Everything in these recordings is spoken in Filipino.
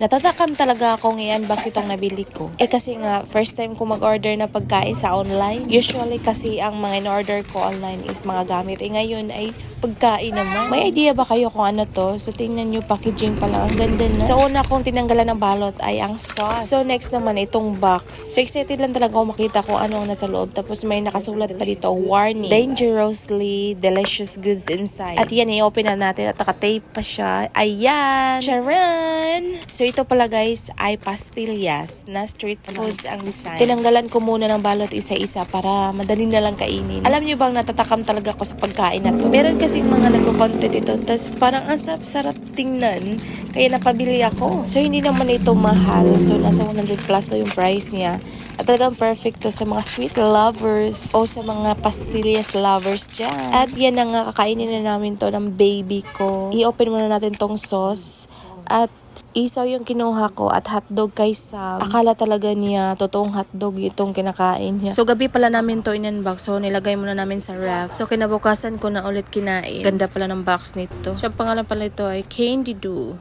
Natatakam talaga akong i-unbox itong nabili ko. Eh kasi nga, first time ko mag-order na pagkain sa online. Usually kasi ang mga in-order ko online is mga gamit. Eh ngayon ay pagkain naman. May idea ba kayo kung ano to? So tingnan nyo, packaging pa lang. Ang ganda na. So una kong tinanggalan ng balot ay ang sauce. So next naman itong box. So excited lang talaga ako makita kung ano ang nasa loob. Tapos may nakasulat pa dito, warning. Dangerously delicious goods inside. At yan, i-open na natin at naka-tape pa siya. Ayan! Charan! So ito pala guys ay pastillas na street foods ang design. Tinanggalan ko muna ng balot isa-isa para madali na lang kainin. Alam niyo bang natatakam talaga ako sa pagkain na to? Meron kasing mga nagko-content ito, tas parang ang sarap-sarap tingnan. Kaya napabili ako. So hindi naman ito mahal. So nasa 100 plus na yung price niya. At talagang perfect to sa mga sweet lovers o sa mga pastillas lovers dyan. At yan na nga, kakainin na namin to ng baby ko. I-open muna natin tong sauce. At isaw yung kinuha ko at hotdog kay Sam. Akala talaga niya totoong hotdog itong kinakain niya. So gabi pala namin to in-unbox. So nilagay muna namin sa rack. So kinabukasan ko na ulit kinain. Ganda pala ng box nito. So ang pangalan pala ito ay Candy Do.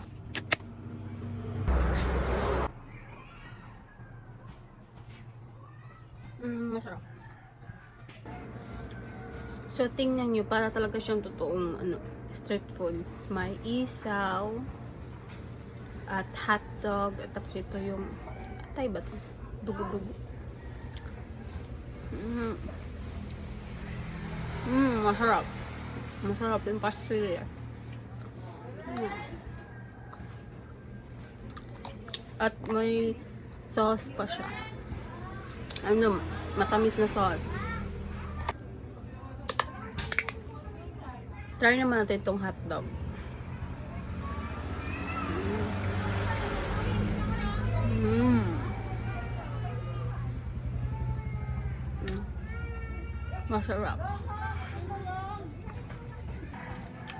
Mm, masarap. So, tingnan nyo, para talaga siyang totoong ano, street foods. May isaw, at hotdog, at tapos ito yung, atay ba ito? Dugo-dugo. Mm. Mm, masarap. Masarap yung pastillas. Mm. At may sauce pa siya. Ano, matamis na sauce. Try naman natin itong hotdog. Masarap.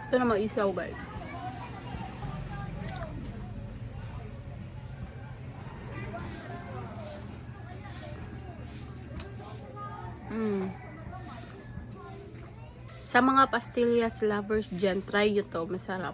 Ito naman isaw guys. Mm. Sa mga pastillas lovers dyan, try nyo to. Masarap.